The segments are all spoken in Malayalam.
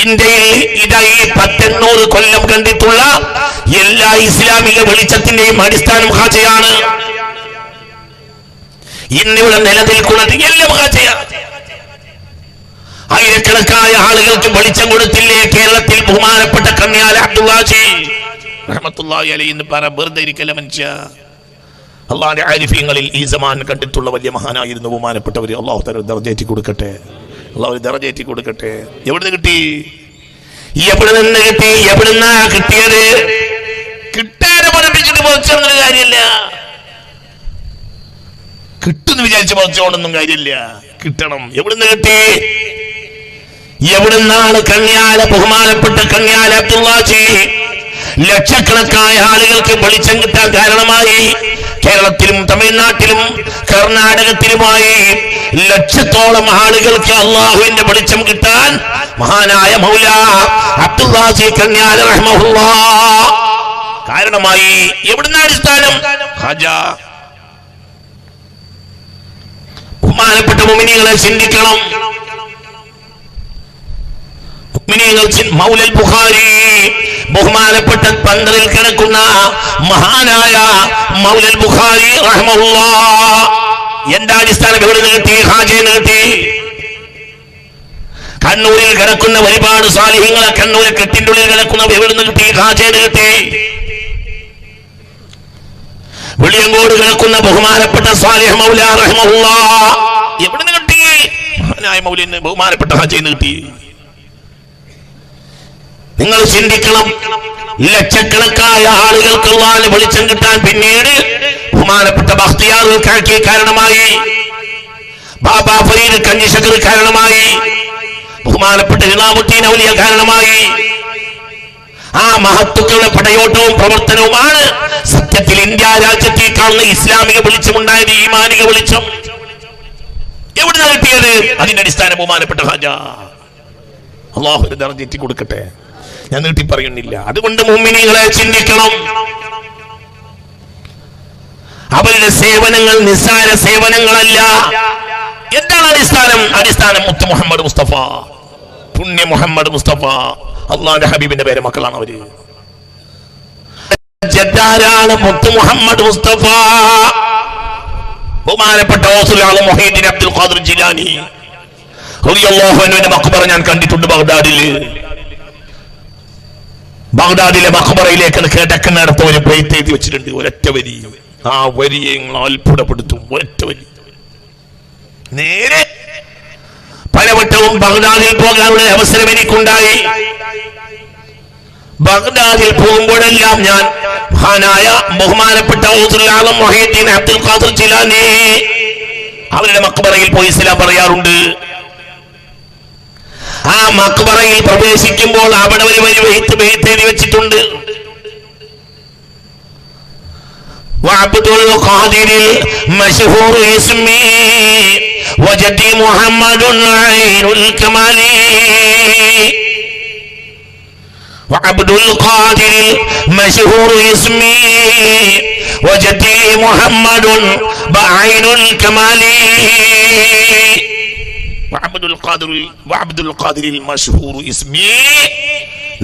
ഇന്ത്യയിൽ ഇതായി പത്തെണ്ണൂറ് കൊല്ലം കണ്ടിട്ടുള്ള എല്ലാ ഇസ്ലാമിക വെളിച്ചത്തിന്റെയും അടിസ്ഥാനം ഹാജയാണ്. ഇന്നിവിടെ നിലനിൽക്കുന്നത് എല്ലാം ഹാജയാണ്. ആയിരക്കണക്കായ ആളുകൾക്ക് വെളിച്ചം കൊടുത്തില്ലേ? കേരളത്തിൽ ബഹുമാനപ്പെട്ട കന്യാല അബ്ദുല്ലാജി ഇരിക്കല്ല മനുഷ്യ? ആരിഫ്യങ്ങളിൽ ഈ സമാൻ കണ്ടിട്ടുള്ള വലിയ മഹാനായിരുന്നു ബഹുമാനപ്പെട്ടവർ അള്ളാഹു തല ദർജേറ്റി കൊടുക്കട്ടെ അള്ളാഹു ദർജേറ്റി കൊടുക്കട്ടെ. എവിടെ എവിടുന്ന് കിട്ടി? എവിടെ നിന്ന് കിട്ടി? എവിടുന്നാ കിട്ടിയത്? കിട്ടാതെ പഠിപ്പിച്ചിട്ട് പറിച്ചൊന്നും കാര്യമില്ല. കിട്ടുന്ന് വിചാരിച്ച് പറിച്ചോണ്ടൊന്നും കാര്യമില്ല. കിട്ടണം. എവിടുന്ന് കിട്ടി? എവിടുന്നാണ് കന്യാല ബഹുമാനപ്പെട്ട കന്യാല അബ്ദുള്ളാജി ലക്ഷക്കണക്കായ ആളുകൾക്ക് വെളിച്ചം കിട്ടാൻ കാരണമായി. കേരളത്തിലും തമിഴ്നാട്ടിലും കർണാടകത്തിലുമായി ലക്ഷത്തോളം ആളുകൾക്ക് അള്ളാഹുവിന്റെ വെളിച്ചം കിട്ടാൻ മഹാനായ മൗല റഹ്മഹുല്ലാ. കാരണമായി എവിടുന്ന അടിസ്ഥാനം? ബഹുമാനപ്പെട്ട മുമിനികളെ ചിന്തിക്കണം. മൗലൽ ബുഖാരി ബഹുമാനപ്പെട്ട പന്തലിൽ കിടക്കുന്ന മഹാനായ മൗലൽ ബുഖാരി എന്റെ അടിസ്ഥാന എവിടെ നീട്ടി ഹാജയെന്ന് കണ്ണൂരിൽ കിടക്കുന്ന ഒരുപാട് സാലിഹ്യങ്ങളെ കണ്ണൂരിൽ കെട്ടിന്റെ ഉള്ളിൽ കിടക്കുന്ന എവിടെ നീട്ടി ഹാജെ നീട്ടി. വെളിയങ്കോട് കിടക്കുന്ന ബഹുമാനപ്പെട്ട സാലിഹ് മൗല റഹ്മുള്ള എവിടെ നിന്ന് കിട്ടി? മൗലിന് ബഹുമാനപ്പെട്ട ഹാജയെന്ന് കിട്ടി നിങ്ങൾ ചിന്തിക്കണം. ലക്ഷക്കണക്കായ ആളുകൾക്ക് അള്ളാഹിന് വെളിച്ചം കിട്ടാൻ പിന്നീട് ബഹുമാനപ്പെട്ട ഭക്തിയാറുകൾക്കാക്കി കാരണമായി. ബാബാ ഫരീദ് കഞ്ഞിശക്കർ കാരണമായി. ബഹുമാനപ്പെട്ട ഇളാമുദ്ദീൻ ഔലിയ കാരണമായി. ആ മഹത്തുക്കളുടെ പടയോട്ടവും പ്രവർത്തനവുമാണ് സത്യത്തിൽ ഇന്ത്യ രാജ്യത്തിൽ കാണുന്ന ഇസ്ലാമിക വെളിച്ചമുണ്ടായത് ഈമാനിക വെളിച്ചം. എവിടുന്ന കിട്ടിയത്? അതിന്റെ അടിസ്ഥാനം ബഹുമാനപ്പെട്ട ഹാജ അള്ളാഹു ദർജെത്തി കൊടുക്കട്ടെ ഞാൻ നീട്ടി പറയുന്നില്ല. അതുകൊണ്ട് മുമ്മിനികളെ ചിന്തിക്കണം. അവരുടെ സേവനങ്ങൾ നിസ്സാര സേവനങ്ങളല്ല. എന്താണ് അടിസ്ഥാനം? അടിസ്ഥാനം മുത്ത് മുഹമ്മദ് മുസ്തഫ. പുണ്യ മുഹമ്മദ് മുസ്തഫ. അള്ളാന്റെ ഹബീബിന്റെ പേര് മക്കളാണ് അവർ. മുത്ത് മുഹമ്മദ് മുസ്തഫ. ബഹുമാനപ്പെട്ട അബ്ദുൽ ഖാദർ ജിലാനി. ഞാൻ കണ്ടിട്ടുണ്ട് ബഗ്ദാദിൽ. ബഗ്ദാദിലെ മഹബറയിലേക്ക് കിടക്കുന്നിടത്ത് ഒരു പെയ്ത്ത് എഴുതി വെച്ചിട്ടുണ്ട്. ഒരൊറ്റ വരി. ആ വരിയെ നിങ്ങൾ അത്ഭുതപ്പെടുത്തും. ഒരൊറ്റ വരി. നേരെ പലവട്ടവും ബഗ്ദാദിൽ പോകാനുള്ള അവസരം എനിക്കുണ്ടായി. ബഗ്ദാദിൽ പോകുമ്പോഴെല്ലാം ഞാൻ മഹാനായ ബഹുമാനപ്പെട്ട അബ്ദുൽ ഖാദർ ജിലാനി അവരുടെ മക്ബറയിൽ പോയി ഇസ്ലാം പറയാറുണ്ട്. മക്ബറയിൽ പ്രവേശിക്കുമ്പോൾ അവിടെ ഒരു വലിയ വെയ്ത്ത് വെയ്ത്ത് എഴുതി വെച്ചിട്ടുണ്ട് وعبد القادر المشهور اسمي وجدي محمد عين الكمال وعبد القادر المشهور اسمي وجدي محمد بعين الكمال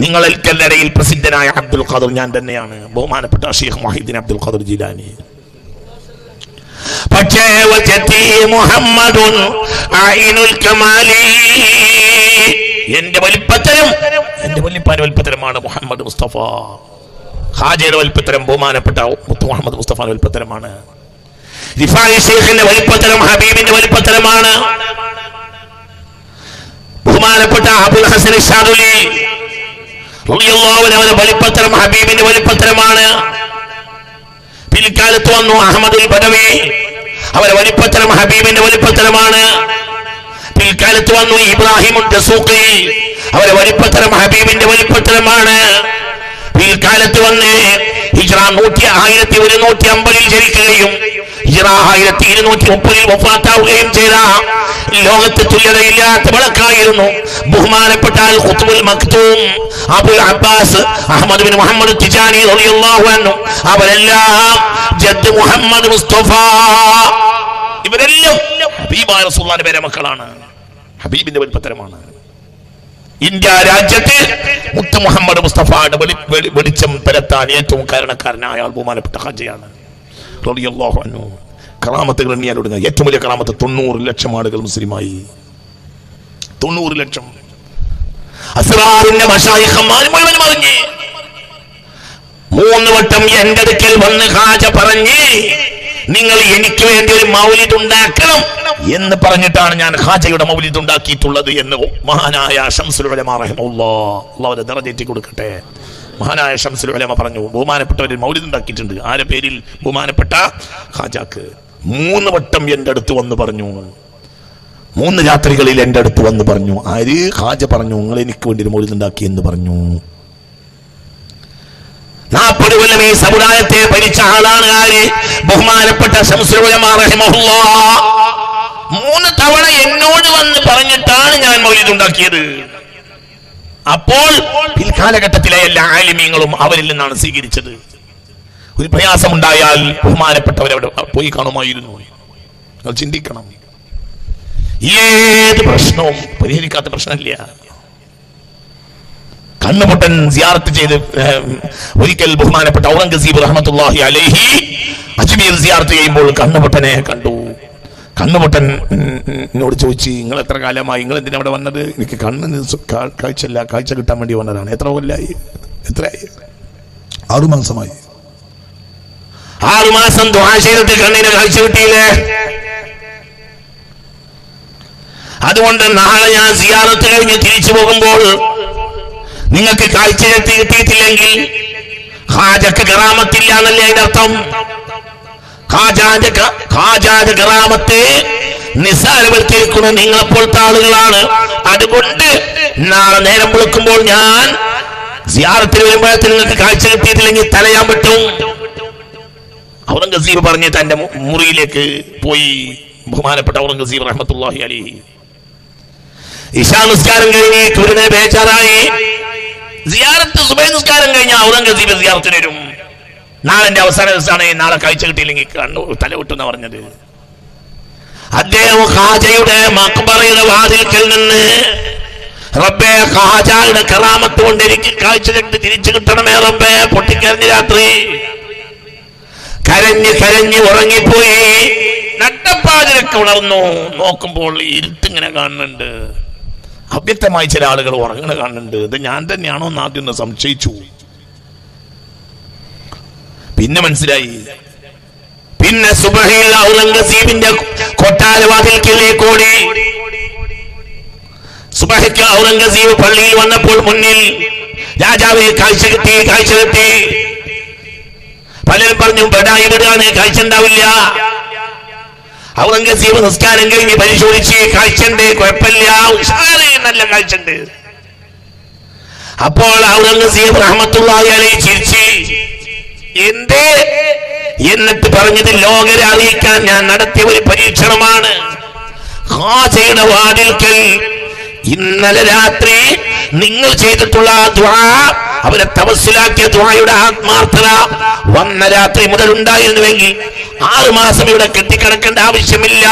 നിങ്ങൾക്കെല്ലരയിൽ പ്രസിദ്ധനായ അബ്ദുൽ ഖാദർ ഞാൻ തന്നെയാണ്. ബഹുമാനപ്പെട്ട ഷെയ്ഖ് മൊഹീദ്ദീൻ അബ്ദുൽ ഖാദർ ജിലാനി. പക്ഷേ മുഹമ്മദുൻ എന്റെ വലിപ്പത്തരം എന്റെ വലിപ്പാന്റെ വലിപ്പത്തരമാണ് മുഹമ്മദ് മുസ്തഫ. ഹാജയുടെ വലിപ്പത്തരം ബഹുമാനപ്പെട്ട മുഹമ്മദ് മുസ്തഫ വലിപ്പത്തരമാണ്. ഷെയ്ഖിന്റെ വലിപ്പത്തരം ഹബീബിന്റെ വലിപ്പത്തരമാണ്. ബഹുമാനപ്പെട്ട അബുൽ ഹസൻ ഷാദുലി അവന്റെ വലിപ്പത്തരം ഹബീബിന്റെ വലിപ്പത്തരമാണ്. പിൽക്കാലത്ത് വന്നു അഹമ്മദുൽ ബദവി. അവരെ വലിപ്പത്തരം ഹബീബിന്റെ വലിപ്പത്തരമാണ്. പിൽക്കാലത്ത് വന്നു ഇബ്രാഹിം ദസൂഖി അവരെ വലിപ്പത്തരം ഹബീബിന്റെ വലിപ്പത്തരമാണ്. പിൽക്കാലത്ത് വന്ന് ഹിജ്റ നൂറ്റി ആയിരത്തി ഒരുന്നൂറ്റി അമ്പതിൽ ജനിക്കുകയും ആയിരത്തി ഇരുന്നൂറ്റി മുപ്പതിൽ വഫാത്താവുകയും ചെയ്ത ലോകത്ത് തുല്യതയില്ലാത്ത വിളക്കായിരുന്നു ബഹുമാനപ്പെട്ട ഖുത്ബുൽ Maktoum Abul Abbas Ahmed bin Muhammad Tijani റളിയല്ലാഹു അൻഹു. അവരെല്ലാം ജദ് മുഹമ്മദ് മുസ്തഫ. ഇവരെല്ലാം ഹബീബായ റസൂലുള്ളാഹിന്റെ പേരെ മക്കളാണ്. ഹബീബിന്റെ വലിപ്പത്തരമാണ്. ഇന്ത്യ രാജ്യത്ത് മുത്ത് മുഹമ്മദ് മുസ്തഫയുടെ വെളി വെളി- വെളിച്ചം പരത്താൻ ഏറ്റവും കാരണക്കാരനായ ബഹുമാനപ്പെട്ട ഹാജയാണ് റളിയല്ലാഹു അൻഹു. കറാമത്തുകൾ എണ്ണിയാൽ ഏറ്റവും വലിയ കറാമത്ത് തൊണ്ണൂറ് ലക്ഷം ആളുകൾ മുസ്ലിമായി. തൊണ്ണൂറ് ലക്ഷം. അസ്റാറിന്റെ മഷായിഖന്മാർ മുഴുവനും അറിഞ്ഞ് മൂന്ന് വട്ടം എന്റെ അടുക്കൽ വന്ന് ഹാജ പറഞ്ഞ് നിങ്ങൾ എനിക്ക് വേണ്ടി ഒരു മൗലിത് ഉണ്ടാക്കണം എന്ന് പറഞ്ഞിട്ടാണ് ഞാൻ ഹാജയുടെ മൗലിത് ഉണ്ടാക്കിയിട്ടുള്ളത് എന്ന് മഹാനായ ഷംസുൽ ഉലമ റഹിമഹുല്ലാഹ് നിറഞ്ഞേറ്റി കൊടുക്കട്ടെ മഹാനായ ഷംസുൽ ഉലമ പറഞ്ഞു മൗലിദ് ഉണ്ടാക്കിയിട്ടുണ്ട്. ആരെ പേരിൽ? ബഹുമാനപ്പെട്ട ഹാജാക്ക് മൂന്ന് വട്ടം എന്റെ അടുത്ത് വന്ന് പറഞ്ഞു. മൂന്ന് രാത്രികളിൽ എന്റെ അടുത്ത് വന്ന് പറഞ്ഞു. ആര്? ഹാജ പറഞ്ഞു നിങ്ങൾ എനിക്ക് വേണ്ടി ഒരു മൗലിദ് ഉണ്ടാക്കി എന്ന് പറഞ്ഞു. നാൽപ്പത് കൊല്ലം ഈ സമുദായത്തെ ഭരിച്ച ആളാണ് ആര്? ബഹുമാനപ്പെട്ട. മൂന്ന് തവണ എന്നോട് വന്ന് പറഞ്ഞിട്ടാണ് ഞാൻ മൗലിദ് ഉണ്ടാക്കിയത്. അപ്പോൾ പിൽക്കാലഘട്ടത്തിലെ എല്ലാ ആലിമീങ്ങളും അവരിൽ നിന്നാണ് സ്വീകരിച്ചത്. ഒരു പ്രയാസമുണ്ടായാൽ ബഹുമാനപ്പെട്ടവരവിടെ പോയി കാണുമായിരുന്നു. നിങ്ങൾ ചിന്തിക്കണം. ഏത് പ്രശ്നവും പരിഹരിക്കാത്ത പ്രശ്നമില്ല. കണ്ണുപൊട്ടൻ സിയാർത്ത് ചെയ്ത് ഒരിക്കൽ ബഹുമാനപ്പെട്ട ഔറംഗസീബ് റഹ്മത്തുള്ളാഹി അലേഹി അജ്മീർ സിയാർത്ത് ചെയ്യുമ്പോൾ കണ്ണുപൊട്ടനെ കണ്ടു. ഉം, എന്നോട് ചോദിച്ചു നിങ്ങൾ എത്ര കാലമായി നിങ്ങൾ എന്തിനാ അവിടെ വന്നത്? എനിക്ക് കണ്ണിന് സു- അല്ല കാഴ്ച കിട്ടാൻ വേണ്ടി വന്നതാണ്. എത്ര കൊല്ലായി? എത്രയായി? ആറു മാസമായി. ആറു മാസം ദ്വാ ചെയ്തിട്ട് കണ്ണിന് കാഴ്ച കിട്ടിയില്ലേ? അതുകൊണ്ട് നാളെ ഞാൻ സിയാറത്ത് കഴിഞ്ഞ് തിരിച്ചു പോകുമ്പോൾ നിങ്ങൾക്ക് കാഴ്ച കിട്ടിയിട്ടില്ലെങ്കിൽ ഹാജക്ക് കറാമത്തില്ല എന്നല്ലേ അതിന്റെ അർത്ഥം? ക- ഹാജാന്റെ കറാമത്തെ നിസ്സാരവൽക്കരിക്കുന്ന നിങ്ങളെപ്പോലത്തെ ആളുകളാണ്. അതുകൊണ്ട് നാളെ നേരം വിളിക്കുമ്പോൾ ഞാൻ സിയാറത്തിൽ വരുമ്പോഴത്തെ നിങ്ങൾക്ക് കാഴ്ച കിട്ടിയിട്ടില്ലെങ്കിൽ തലയാൻ പറ്റും. ഔറംഗസീബ് പറഞ്ഞ് തന്റെ മുറിയിലേക്ക് പോയി. ബഹുമാനപ്പെട്ട ഔറംഗസീബ് റഹ്മത്തുള്ളാഹി അലി ഇശാ നിസ്കാരം കഴിഞ്ഞ് കുരുനെ ബേജാറായി. സിയാറത്ത് സുബൈ നിസ്കാരം കഴിഞ്ഞ ഔറംഗസീബ് സിയാറത്തിന് നാളെ അവസാന ദിവസമാണ് നാളെ കഴിച്ചു കിട്ടിയില്ലെങ്കിൽ കണ്ണു തല വിട്ടെന്ന് പറഞ്ഞത്. അദ്ദേഹം ഖാജയുടെ മക്ബറയുടെ വാതിൽക്കൽ നിന്ന് റബ്ബേ ഖാജയുടെ കറാമത്ത് കൊണ്ട് എനിക്ക് കാഴ്ച കണ്ട് തിരിച്ചു കിട്ടണമേ റബ്ബേ പൊട്ടിക്കരഞ്ഞ് രാത്രി. കരഞ്ഞ് കരഞ്ഞ് ഉറങ്ങിപ്പോയി. നട്ടപ്പാതിരൊക്കെ ഉണർന്നു. നോക്കുമ്പോൾ ഇരുട്ടിങ്ങനെ കാണുന്നുണ്ട്. അവ്യക്തമായി ചില ആളുകൾ ഉറങ്ങണ കാണുന്നുണ്ട്. ഇത് ഞാൻ തന്നെയാണോ എന്ന് ആദ്യം സംശയിച്ചു. പിന്നെ മനസ്സിലായി. പിന്നെ സുബഹയിൽ ഔറംഗസീബിന്റെ കൊട്ടാരവാതിൽക്കിലേക്ക് ഓടി സുബഹയ്ക്ക് ഔറംഗസീബ് പള്ളിയിൽ വന്നപ്പോൾ മുന്നിൽ രാജാവ് കാഴ്ച കിട്ടി കാഴ്ച കിട്ടി. പലരും പറഞ്ഞു ബഡായി വിടുകയാണ് കാഴ്ച ഉണ്ടാവില്ല. ഔറംഗസീബ് നിസ്കാരം കഴിഞ്ഞ് പരിശോധിച്ച് കാഴ്ചണ്ട് കുഴപ്പമില്ല ഉഷാറ് നല്ല കാഴ്ചണ്ട് അപ്പോൾ ഔറംഗസീബ് റഹ്മത്തുള്ളാഹി അലൈഹി ചിരിച്ച്. എന്തേ? എന്നിട്ട് പറഞ്ഞത് ലോകരെ അറിയിക്കാൻ ഞാൻ നടത്തിയ ഒരു പരീക്ഷണമാണ്. ഹാജയുടെ വാതിൽക്കൽ ഇന്നലെ രാത്രി നിങ്ങൾ ചെയ്തിട്ടുള്ള ദ്വാ അവരെ തപസ്സിലാക്കിയ ദ്വായുടെ ആത്മാർത്ഥത വന്ന രാത്രി മുതൽ ഉണ്ടായിരുന്നുവെങ്കിൽ ആറു മാസം ഇവിടെ കെട്ടിക്കിടക്കേണ്ട ആവശ്യമില്ല.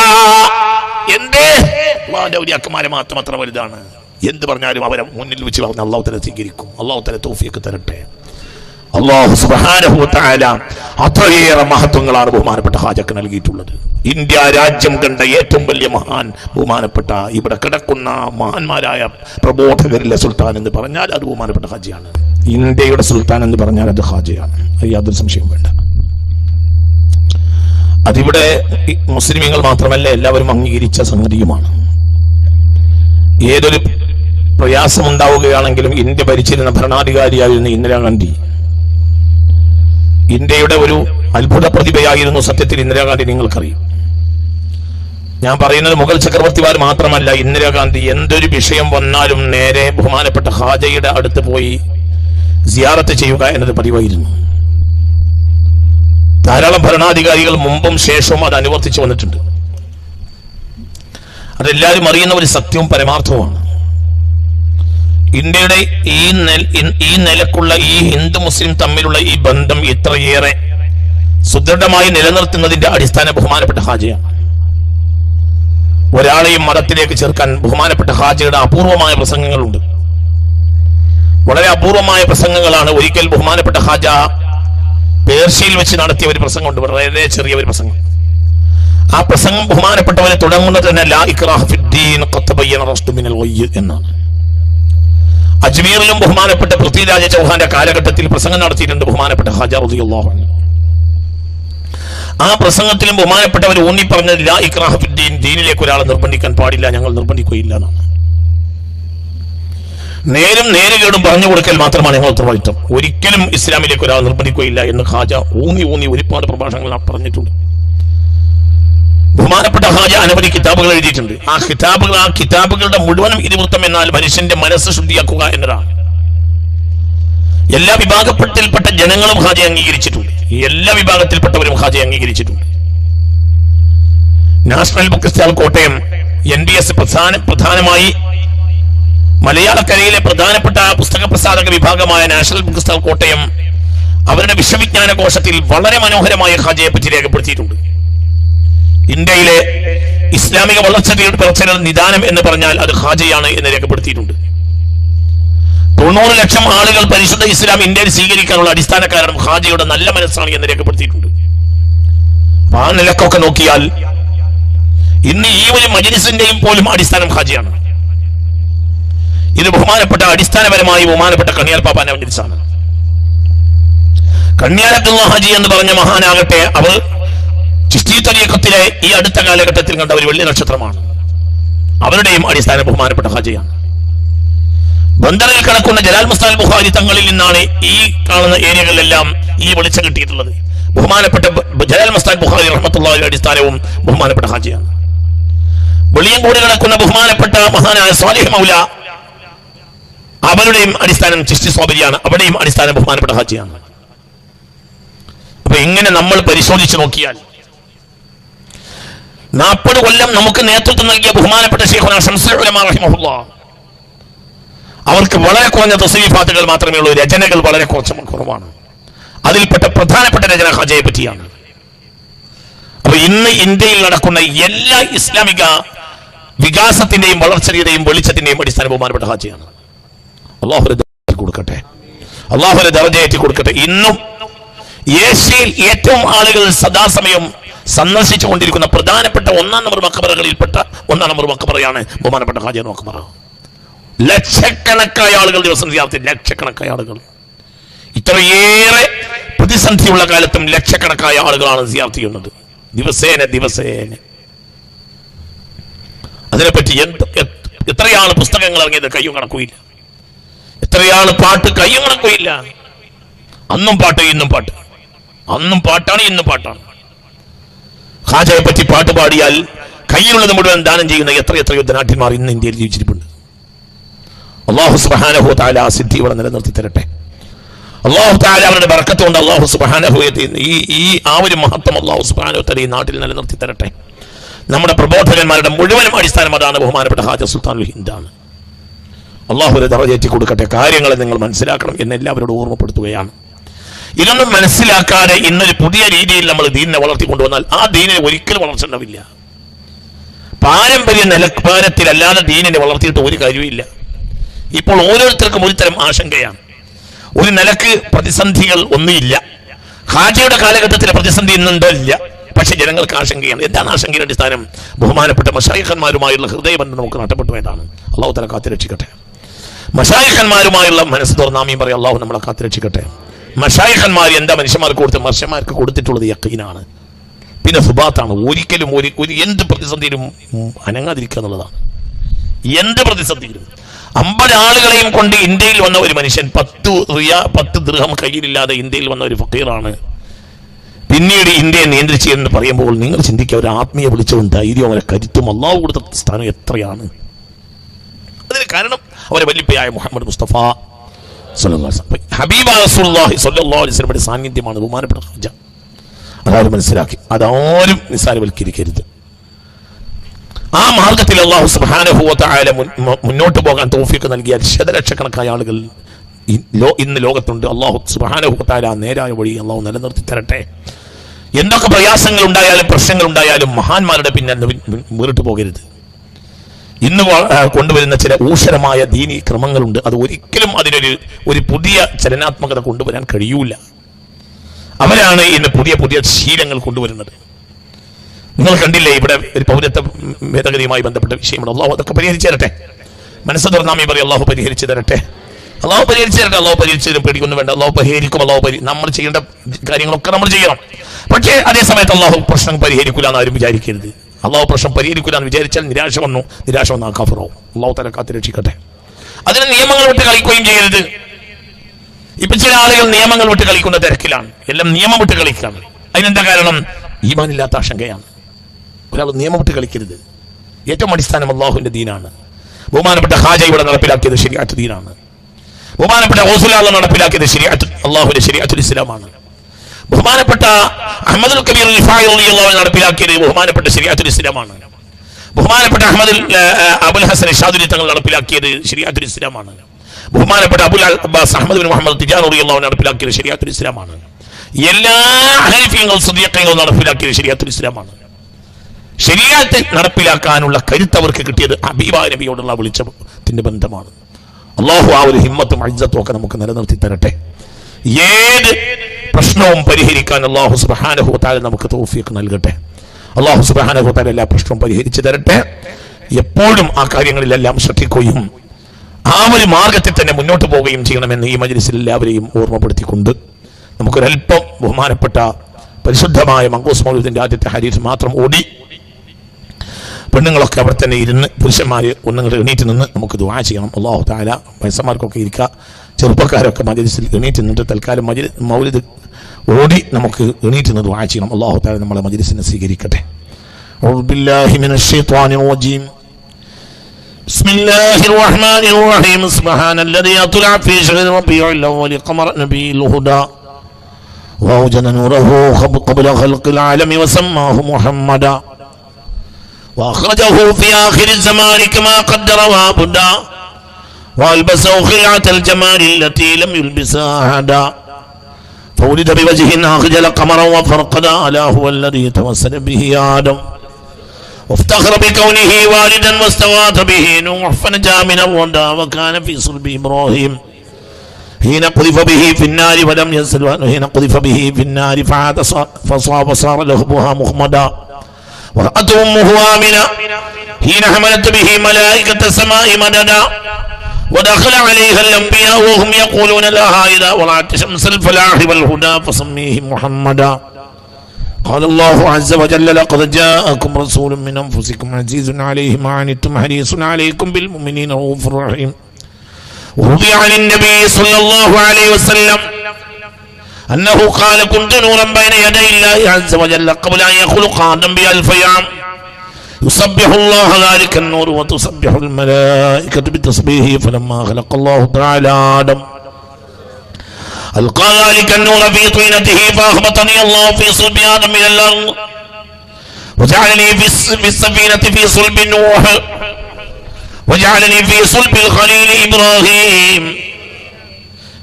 എന്തേ? ഔലിയാക്കന്മാരെ മാത്രം അത്ര വലുതാണ്. എന്ത് പറഞ്ഞാലും അവരെ മുന്നിൽ വെച്ച് പറഞ്ഞ അള്ളാഹു തന്നെ സ്വീകരിക്കും. അള്ളാഹു തന്നെ തോഫിയൊക്കെ തരട്ടെ. അള്ളാഹു സുബ്ഹാനഹു വതആല അത്രയേറെ മഹത്വങ്ങളാണ് ബഹുമാനപ്പെട്ട ഹാജക്ക് നൽകിയിട്ടുള്ളത്. ഇന്ത്യ രാജ്യം കണ്ട ഏറ്റവും വലിയ മഹാൻ ബഹുമാനപ്പെട്ട ഇവിടെ കിടക്കുന്ന മഹാന്മാരായ പ്രബോധകരിലെ സുൽത്താൻ എന്ന് പറഞ്ഞാൽ അത് ബഹുമാനപ്പെട്ട ഹാജിയാണ്. ഇന്ത്യയുടെ സുൽത്താൻ എന്ന് പറഞ്ഞാൽ അത് ഹാജിയാണ്. യാതൊരു സംശയവും വേണ്ട. അതിവിടെ മുസ്ലിമീങ്ങൾ മാത്രമല്ല എല്ലാവരും അംഗീകരിച്ച സംഗതിയുമാണ്. ഏതൊരു പ്രയാസമുണ്ടാവുകയാണെങ്കിലും ഇന്ത്യ ഭരിച്ചിരുന്ന ഭരണാധികാരിയായിരുന്നു ഇന്ദിരാഗാന്ധി ഇന്ത്യയുടെ ഒരു അത്ഭുത പ്രതിഭയായിരുന്നു സത്യത്തിൽ ഇന്ദിരാഗാന്ധി നിങ്ങൾക്കറിയും. ഞാൻ പറയുന്നത് മുഗൾ ചക്രവർത്തിമാർ മാത്രമല്ല ഇന്ദിരാഗാന്ധി എന്തൊരു വിഷയം വന്നാലും നേരെ ബഹുമാനപ്പെട്ട ഹാജയുടെ അടുത്ത് പോയി സിയാറത്ത് ചെയ്യുക എന്നത് പതിവായിരുന്നു. ധാരാളം ഭരണാധികാരികൾ മുമ്പും ശേഷവും അത് അനുവർത്തിച്ചു വന്നിട്ടുണ്ട്. അതെല്ലാവരും അറിയുന്ന ഒരു സത്യവും പരമാർത്ഥവുമാണ്. ഇന്ത്യയുടെ ഈ നില ഈ നിലക്കുള്ള ഈ ഹിന്ദു മുസ്ലിം തമ്മിലുള്ള ഈ ബന്ധം ഇത്രയേറെ സുദൃഢമായി നിലനിർത്തുന്നതിന്റെ അടിസ്ഥാന ബഹുമാനപ്പെട്ട ഹാജിയാണ്. ഒരാളെയും മതത്തിലേക്ക് ചേർക്കാൻ ബഹുമാനപ്പെട്ട ഹാജിയുടെ അപൂർവമായ പ്രസംഗങ്ങളുണ്ട്. വളരെ അപൂർവമായ പ്രസംഗങ്ങളാണ് ഒരിക്കൽ ബഹുമാനപ്പെട്ട ഹാജ പേർഷ്യയിൽ വെച്ച് നടത്തിയ ഒരു പ്രസംഗമുണ്ട് വളരെ ചെറിയ ഒരു പ്രസംഗം. ആ പ്രസംഗം ബഹുമാനപ്പെട്ടവരെ തുടങ്ങുന്നത് തന്നെ ലാ എന്നാണ്. അജ്മീറിലും ബഹുമാനപ്പെട്ട പൃഥ്വിരാജ ചൗഹാന്റെ കാലഘട്ടത്തിൽ പ്രസംഗം നടത്തിയിട്ടുണ്ട് ബഹുമാനപ്പെട്ട ഹാജ റളിയല്ലാഹു അൻഹു. ആ പ്രസംഗത്തിലും ബഹുമാനപ്പെട്ടവർ ഊന്നി പറഞ്ഞത് ലാ ഇക്റാഹ ദീനിലേക്ക് ഒരാളെ നിർബന്ധിക്കാൻ പാടില്ല ഞങ്ങൾ നിർബന്ധിക്കുകയില്ല എന്നാണ്. നേരും നേരുകേടും പറഞ്ഞു കൊടുക്കൽ മാത്രമാണ് ഞങ്ങൾ ഉത്തരവാദിത്വം. ഒരിക്കലും ഇസ്ലാമിലേക്ക് ഒരാൾ നിർബന്ധിക്കുകയില്ല എന്ന് ഖാജ ഊന്നി ഊന്നി ഒരുപാട് പ്രഭാഷണങ്ങൾ പറഞ്ഞിട്ടുണ്ട്. ബഹുമാനപ്പെട്ട ഹാജ അനവധി കിതാബുകൾ എഴുതിയിട്ടുണ്ട്. ആ കിതാബുകൾ ആ കിതാബുകളുടെ മുഴുവനും ഇതിവൃത്തം എന്നാൽ മനുഷ്യന്റെ മനസ്സ് ശുദ്ധിയാക്കുക എന്നതാണ്. എല്ലാ വിഭാഗപ്പെട്ടിൽപ്പെട്ട ജനങ്ങളും ഹാജ അംഗീകരിച്ചിട്ടുണ്ട്. എല്ലാ വിഭാഗത്തിൽപ്പെട്ടവരും ഹാജ അംഗീകരിച്ചിട്ടുണ്ട്. National book stall Kottayam N D S പ്രധാന പ്രധാനമായി മലയാളക്കരയിലെ പ്രധാനപ്പെട്ട പുസ്തക പ്രസാധക വിഭാഗമായ നാഷണൽ ബുക്ക് സ്റ്റാൾ കോട്ടയം അവരുടെ വിശ്വവിജ്ഞാന കോശത്തിൽ വളരെ മനോഹരമായ ഹാജയെ പറ്റി രേഖപ്പെടുത്തിയിട്ടുണ്ട്. ഇന്ത്യയിലെ ഇസ്ലാമിക വളർച്ചയുടെ വളർച്ചയുടെ നിദാനം എന്ന് പറഞ്ഞാൽ അത് ഹാജയാണ് എന്ന് രേഖപ്പെടുത്തിയിട്ടുണ്ട്. തൊണ്ണൂറ് ലക്ഷം ആളുകൾ പരിശുദ്ധ ഇസ്ലാം ഇന്ത്യയിൽ സ്വീകരിക്കാനുള്ള അടിസ്ഥാന കാരണം ഹാജയുടെ നല്ല മനസ്സാണ് എന്ന് രേഖപ്പെടുത്തിയിട്ടുണ്ട്. ആ നിലക്കൊക്കെ നോക്കിയാൽ ഇന്ന് ഈ ഒരു മജലിസിന്റെയും പോലും അടിസ്ഥാനം ഹാജിയാണ് ഇത് ബഹുമാനപ്പെട്ട അടിസ്ഥാനപരമായി ബഹുമാനപ്പെട്ട കണ്ണിയാൽ പാപ്പാന്റെ മജലിസാണ് കണ്ണിയാൽ അബ്ദുള്ള ഹാജി എന്ന് പറഞ്ഞ മഹാനാകട്ടെ അവർ ചിസ്തി ഈ അടുത്ത കാലഘട്ടത്തിൽ കണ്ട ഒരു വലിയ നക്ഷത്രമാണ്. അവരുടെയും അടിസ്ഥാന ബഹുമാനപ്പെട്ട ഹാജിയാണ്. ബന്ദറിൽ കിടക്കുന്ന ജലാൽ മുസ്താൽ ബുഹാരി തങ്ങളിൽ നിന്നാണ് ഈ കാണുന്ന ഏരിയകളിലെല്ലാം ഈ വെളിച്ചം കിട്ടിയിട്ടുള്ളത്. ബഹുമാനപ്പെട്ട ജലാൽ മുസ്താൻ ബുഹാരി റഹ്മത്തുള്ള അടിസ്ഥാനവും ബഹുമാനപ്പെട്ട ഹാജിയാണ്. വെളിയങ്കോട് കിടക്കുന്ന ബഹുമാനപ്പെട്ട മഹാനായ സ്വാലിഹ് മൗല അവരുടെയും അടിസ്ഥാനം ചിസ്തി സ്വാബരിയാണ് അവിടെയും അടിസ്ഥാനം ബഹുമാനപ്പെട്ട ഹാജിയാണ്. അപ്പൊ ഇങ്ങനെ നമ്മൾ പരിശോധിച്ചു നോക്കിയാൽ നാൽപ്പത് കൊല്ലം നമുക്ക് നേതൃത്വം നൽകിയ ബഹുമാനപ്പെട്ട ഷെയ്ഖുന അവർക്ക് വളരെ കുറഞ്ഞ തസ്വീഫാത്തുകൾ മാത്രമേ ഉള്ളൂ. രചനകൾ വളരെ കുറച്ച് കുറവാണ്. അതിൽപ്പെട്ട പ്രധാനപ്പെട്ട രചന ഹജയെ പറ്റിയാണ്. അപ്പൊ ഇന്ന് ഇന്ത്യയിൽ നടക്കുന്ന എല്ലാ ഇസ്ലാമിക വികാസത്തിന്റെയും വളർച്ചയുടെയും വെളിച്ചത്തിന്റെയും അടിസ്ഥാന ബഹുമാനപ്പെട്ട ഹാജിയാണ് അള്ളാഹുര കൊടുക്കട്ടെ അള്ളാഹുര ദർജയേറ്റി കൊടുക്കട്ടെ ഇന്നും ഏഷ്യയിൽ ഏറ്റവും ആളുകൾ സദാസമയം സന്ദർശിച്ചു കൊണ്ടിരിക്കുന്ന പ്രധാനപ്പെട്ട ഒന്നാം നമ്പർ മക്കബറകളിൽപ്പെട്ട ഒന്നാം നമ്പർ മക്കബറയാണ് ബഹുമാനപ്പെട്ട ഹാജർ മക്കബറ ലക്ഷക്കണക്കായ ആളുകൾ ദിവസം ചെയ്യാത്ത ലക്ഷക്കണക്കായ ആളുകൾ. ഇത്രയേറെ പ്രതിസന്ധിയുള്ള കാലത്തും ലക്ഷക്കണക്കായ ആളുകളാണ് സിയാർത്ത് ചെയ്യുന്നത്. ദിവസേന ദിവസേന. അതിനെപ്പറ്റി എന്ത് എത്രയാണ് പുസ്തകങ്ങൾ ഇറങ്ങിയത് കയ്യും കണക്കുമില്ല. എത്രയാണ് പാട്ട് കയ്യും കണക്കുമില്ല. അന്നും പാട്ട് ഇന്നും പാട്ട്. അന്നും പാട്ടാണ് ഇന്നും പാട്ടാണ്. ഹാജയെ പറ്റി പാട്ട് പാടിയാൽ കയ്യിലുള്ളത് മുഴുവൻ ദാനം ചെയ്യുന്ന എത്ര എത്ര ധനാഠ്യന്മാർ ഇന്ന് ഇന്ത്യയിൽ ജീവിച്ചിരിപ്പുണ്ട്. അള്ളാഹു സുബാനഹു താല ആ സിദ്ധി ഇവിടെ നിലനിർത്തി തരട്ടെ. അള്ളാഹു താല അവരുടെ ബർക്കത്ത് കൊണ്ട് അള്ളാഹു സുബാനഹു ഈ ഈ ആ ഒരു മഹത്വം അള്ളാഹു സുബാനഹു തല ഈ നാട്ടിൽ നിലനിർത്തി തരട്ടെ. നമ്മുടെ പ്രബോധകന്മാരുടെ മുഴുവനും അടിസ്ഥാനം അതാണ് ബഹുമാനപ്പെട്ട ഹാജ സുൽത്താൻ ഹിന്ദാണ്. അള്ളാഹു ഒരു ദറജേറ്റി കൊടുക്കട്ടെ കാര്യങ്ങളെ നിങ്ങൾ മനസ്സിലാക്കണം എന്ന് എല്ലാവരോടും ഓർമ്മപ്പെടുത്തുകയാണ്. ഇതൊന്നും മനസ്സിലാക്കാതെ ഇന്നൊരു പുതിയ രീതിയിൽ നമ്മൾ ദീനിനെ വളർത്തിക്കൊണ്ടുവന്നാൽ ആ ദീനിനെ ഒരിക്കലും വളർച്ച ഉണ്ടാവില്ല. പാരമ്പര്യ നിലവാരത്തിലല്ലാതെ ദീനിനെ വളർത്തിയിട്ട് ഒരു കാര്യവുമില്ല. ഇപ്പോൾ ഓരോരുത്തർക്കും ഒരു തരം ആശങ്കയാണ്. ഒരു നിലയ്ക്ക് പ്രതിസന്ധികൾ ഒന്നുമില്ല. ഹാജിയുടെ കാലഘട്ടത്തിലെ പ്രതിസന്ധി ഇന്നുണ്ടോ ഇല്ല പക്ഷെ ജനങ്ങൾക്ക് ആശങ്കയാണ്. എന്താണ് ആശങ്കയുടെ അടിസ്ഥാനം? ബഹുമാനപ്പെട്ട മഷായിഖന്മാരുമായുള്ള ഹൃദയബന്ധം നമുക്ക് നഷ്ടപ്പെട്ടു വേണ്ടാണ് അള്ളാഹു തല കാത്തിരക്ഷിക്കട്ടെ. മഷായിഖന്മാരുമായുള്ള മനസ്സ് തുറന്നാമിയും പറയും. അള്ളാഹു നമ്മളെ കാത്തിരക്ഷിക്കട്ടെ. മഷായിഖന്മാർ എന്താ മനുഷ്യന്മാർക്ക് കൊടുത്ത്? മനുഷ്യന്മാർക്ക് കൊടുത്തിട്ടുള്ളത് യക്കീനാണ്. പിന്നെ സുബാത്താണ്. ഒരിക്കലും ഒരു ഒരു എന്ത് പ്രതിസന്ധിയിലും അനങ്ങാതിരിക്കുക എന്നുള്ളതാണ്. എന്ത് പ്രതിസന്ധിയിലും. അമ്പത് ആളുകളെയും കൊണ്ട് ഇന്ത്യയിൽ വന്ന ഒരു മനുഷ്യൻ പത്ത് റിയ പത്ത് ദൃഹം കയ്യിലില്ലാതെ ഇന്ത്യയിൽ വന്ന ഒരു ഫക്കീറാണ്. പിന്നീട് ഇന്ത്യയെ നിയന്ത്രിച്ചു എന്ന് പറയുമ്പോൾ നിങ്ങൾ ചിന്തിക്കുക ഒരു ആത്മീയ വിളിച്ചവും ധൈര്യവും അവരെ കരുത്തും അള്ളാഹു കൊടുത്ത സ്ഥാനം എത്രയാണ്? അതിന് കാരണം അവരെ വല്യപ്പയായ മുഹമ്മദ് മുസ്തഫ സല്ലല്ലാഹു ഹബീബ റസൂലുള്ളാഹി സ്വല്ലല്ലാഹു അലൈഹി വസല്ലമയുടെ സാന്നിധ്യമാണ് ബഹുമാനപ്പെട്ട ഹജ്ജ അതാരും മനസ്സിലാക്കി. അതാരും നിസ്സാരവൽക്കരിക്കരുത്. ആ മാർഗത്തിൽ അള്ളാഹു മു- മുന്നോട്ട് പോകാൻ തൗഫീഖ് നൽകിയ ശതലക്ഷക്കണക്കായ ആളുകൾ ഇന്ന് ലോകത്തുണ്ട്. അള്ളാഹു വ നേരായ വഴി അള്ളാഹു നിലനിർത്തി തരട്ടെ. എന്തൊക്കെ പ്രയാസങ്ങൾ ഉണ്ടായാലും പ്രശ്നങ്ങൾ ഉണ്ടായാലും മഹാന്മാരുടെ പിന്നെ മുറിട്ട് പോകരുത്. ഇന്ന് കൊണ്ടുവരുന്ന ചില ഊഷരമായ ദീനി ക്രമങ്ങളുണ്ട്. അത് ഒരിക്കലും അതിനൊരു ഒരു പുതിയ ചലനാത്മകത കൊണ്ടുവരാൻ കഴിയൂല. അവരാണ് ഇന്ന് പുതിയ പുതിയ ശീലങ്ങൾ കൊണ്ടുവരുന്നത്. നിങ്ങൾ കണ്ടില്ലേ ഇവിടെ ഒരു പൗരത്വ ഭേദഗതിയുമായി ബന്ധപ്പെട്ട വിഷയമാണ്. അള്ളാഹു അതൊക്കെ പരിഹരിച്ചു തരട്ടെ. മനസ്സ് തുറന്നാമി പറയും അള്ളാഹു പരിഹരിച്ചു തരട്ടെ. അള്ളാഹു പരിഹരിച്ചു തരട്ടെ അള്ളാഹു പരിഹരിച്ചു തരും പേടിക്കൊന്നും വേണ്ട. അള്ളാഹു പരിഹരിക്കും അള്ളാഹു പരി നമ്മൾ ചെയ്യേണ്ട കാര്യങ്ങളൊക്കെ നമ്മൾ ചെയ്യണം. പക്ഷേ അതേ സമയത്ത് അള്ളാഹു പ്രശ്നം പരിഹരിക്കില്ല എന്ന് ആരും വിചാരിക്കരുത്. അള്ളാഹു പ്രശ്നം പരിഹരിക്കൂലെന്ന് വിചാരിച്ചാൽ നിരാശ വന്നു. നിരാശ വന്നാൽ കഫറോ അള്ളാഹു തല കാത്ത് രക്ഷിക്കട്ടെ അതിന് നിയമങ്ങൾ വിട്ട് കളിക്കുകയും ചെയ്യരുത്. ഇപ്പൊ ചില ആളുകൾ നിയമങ്ങൾ വിട്ട് കളിക്കുന്ന തിരക്കിലാണ്. എല്ലാം നിയമം വിട്ട് കളിക്കുകയാണ്. അതിനെന്താ കാരണം? ഈമാനില്ലാത്ത ആശങ്കയാണ്. ഒരാൾ നിയമം വിട്ട് കളിക്കരുത്. ഏറ്റവും അടിസ്ഥാനം അള്ളാഹുവിന്റെ ദീനാണ്. ബഹുമാനപ്പെട്ട ഹാജ ഇവിടെ നടപ്പിലാക്കിയത് ശരിയാറ്റ് ദീനാണ്. ബഹുമാനപ്പെട്ട ഹോസുലാള നടപ്പിലാക്കിയത് ശരിയാറ്റ് അള്ളാഹുവിന്റെ ശരിയാറ്റുൽ ഇസ്ലാമാണ്. ബഹുമാനപ്പെട്ട അഹമ്മദുൽ കബീർ നടപ്പിലാക്കിയത് ബഹുമാനപ്പെട്ട ശരിയാറ്റുൽ ഇസ്ലാമാണ്. ബഹുമാനപ്പെട്ട അഹമ്മദ് അബുൽ ഹസൻ ഷാദുരി തങ്ങൾ നടപ്പിലാക്കിയത് ശരിയാത്തുൽ ഇസ്ലാമാണ്. ബഹുമാനപ്പെട്ട Abul Abbas Ahmad bin Muhammad തിജാനുറി അള്ളാഹു നടപ്പിലാക്കിയത് ശരിയാത്തുൽ ഇസ്ലാമാണ്. എല്ലാ ഹനഫീങ്ങളും സുദിയക്കങ്ങളും നടപ്പിലാക്കിയത് ശരിയാത്തുൽ ഇസ്ലാമാണ്. ശരിയാത്ത് നടപ്പിലാക്കാനുള്ള കരുത്ത് അവർക്ക് കിട്ടിയത് അബീബ നബിയോടുള്ള വിളിച്ചത്തിന്റെ ബന്ധമാണ്. അള്ളാഹു ആ ഒരു ഹിമ്മത്തും അജ്ജത്തും ഒക്കെ നമുക്ക് നിലനിർത്തി തരട്ടെ. ഏത് പ്രശ്നവും പരിഹരിക്കാൻ അള്ളാഹു സുബാനഹു താഴെ നമുക്ക് തോഫിയൊക്കെ നൽകട്ടെ. അള്ളാഹു സുബാനഹു താഴെ എല്ലാ പ്രശ്നവും പരിഹരിച്ചു തരട്ടെ. എപ്പോഴും ആ കാര്യങ്ങളിലെല്ലാം ശ്രദ്ധിക്കുകയും ആ ഒരു മാർഗത്തിൽ തന്നെ മുന്നോട്ട് പോവുകയും ചെയ്യണമെന്ന് ഈ മജ്ലിസിൽ എല്ലാവരെയും ഓർമ്മപ്പെടുത്തിക്കൊണ്ട് നമുക്കൊരല്പം ബഹുമാനപ്പെട്ട പരിശുദ്ധമായ മങ്കോസ് മൗലൂദിന്റെ ആദ്യത്തെ ഹരീസ് മാത്രം ഓടി. പെണ്ണുങ്ങളൊക്കെ അവിടെ തന്നെ ഇരുന്ന് പുരുഷന്മാർ ഒന്നുങ്ങൾ എണീറ്റ് നിന്ന് നമുക്ക് ദുആ ചെയ്യണം. അള്ളാഹു താല വയസ്സന്മാർക്കൊക്കെ ഇരിക്കുക ചെറുപ്പക്കാരൊക്കെ മജലിസിൽ എണീറ്റ് നിന്നിട്ട് തൽക്കാലം മജലി മൗലിദ് ഓടി നമുക്ക് എണീറ്റ് നിന്ന് ദുആ ചെയ്യണം അള്ളാഹു താല നമ്മളെ മജലിസിനെ സ്വീകരിക്കട്ടെ أعوذ بالله من الشيطان الرجيم بسم الله الرحمن الرحيم سبحان الذي أطلع في شهر ربيع الأول قمر نبي الهدى وأوجد نوره قبل خلق العالم وسماه محمدا وأخرجه في آخر الزمان كما قدر وابدا وألبسه خلعة الجمال التي لم يلبسها أحدا. فولد بوجه أخجل قمرا وفرقدا ألا هو الذي توسل به آدم. وافتخر بكونه والدا واستغاث به نوح فنجا من الردى وكان في صلب إبراهيم. حين قذف به في النار ولم يزل حين قذف به في النار فعاد صا- فصاب صار لهبها مخمدا. ورأته أمه آمنة. حين حملت به ملائكة السماء مددا. ودخل عليها الأنبياء وهم يقولون لها إذا ولعت شمس الفلاح والهدى فسميه محمدا قال الله عز وجل لقد جاءكم رسول من أنفسكم عزيز عليه ما عنتم حريص عليكم بالمؤمنين رؤوف رحيم وروي عن النبي صلى الله عليه وسلم أنه قال كنت نورا بين يدي الله عز وجل قبل أن يخلق آدم بألف عام يسبح الله ذلك النور وتسبح الملائكة بتسبيحه فلما خلق الله تعالى آدم ألقى ذلك النور في طينته فأخبطني الله في صلب آدم إلى الأرض وجعلني في الس- في السفينة في صلب نوح وجعلني في صلب الخليل إبراهيم.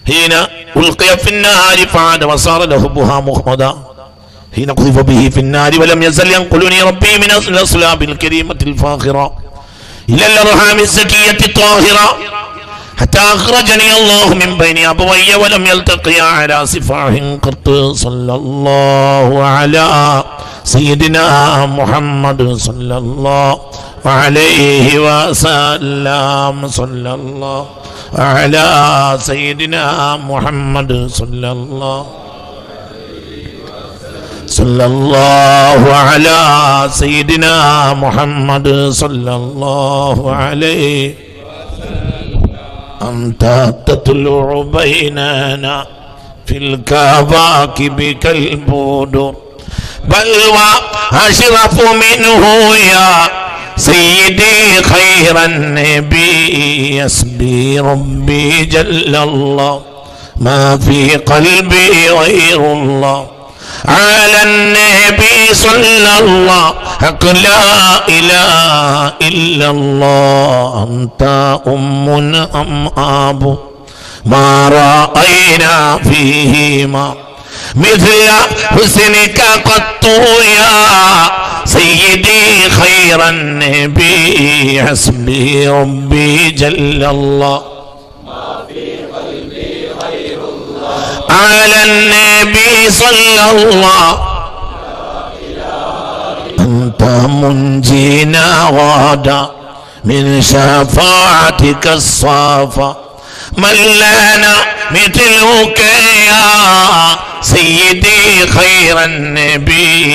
حين ألقي في النار فعاد وصار لهبها مخمدا. حين قذف به في النار ولم يزل ينقلني ربي من الأصلاب الكريمة الفاخرة إلى الأرحام الزكية الطاهرة حتى أخرجني الله من بين أبوي ولم يلتقيا على سفاح قط صلى الله على سيدنا محمد صلى الله عليه وسلم صلى الله على سيدنا محمد صلى الله صلى الله على سيدنا محمد صلى الله عليه أنت تطلع بيننا في الكواكب كالبدر بل وأشرف منه يا سيدي خير النبي يسبي ربي جل الله. ما في قلبي غير الله. على النبي صلى الله حق لا إله إلا الله. أنت أم أم أبو ما رأينا فيهما. مثل حسنك قط يا سيدي خير النبي. حسبي ربي جل الله. على النبي صلى الله أنت منجينا غدا من شفاعتك الصافى من لنا مثلك يا سيدي خير النبي.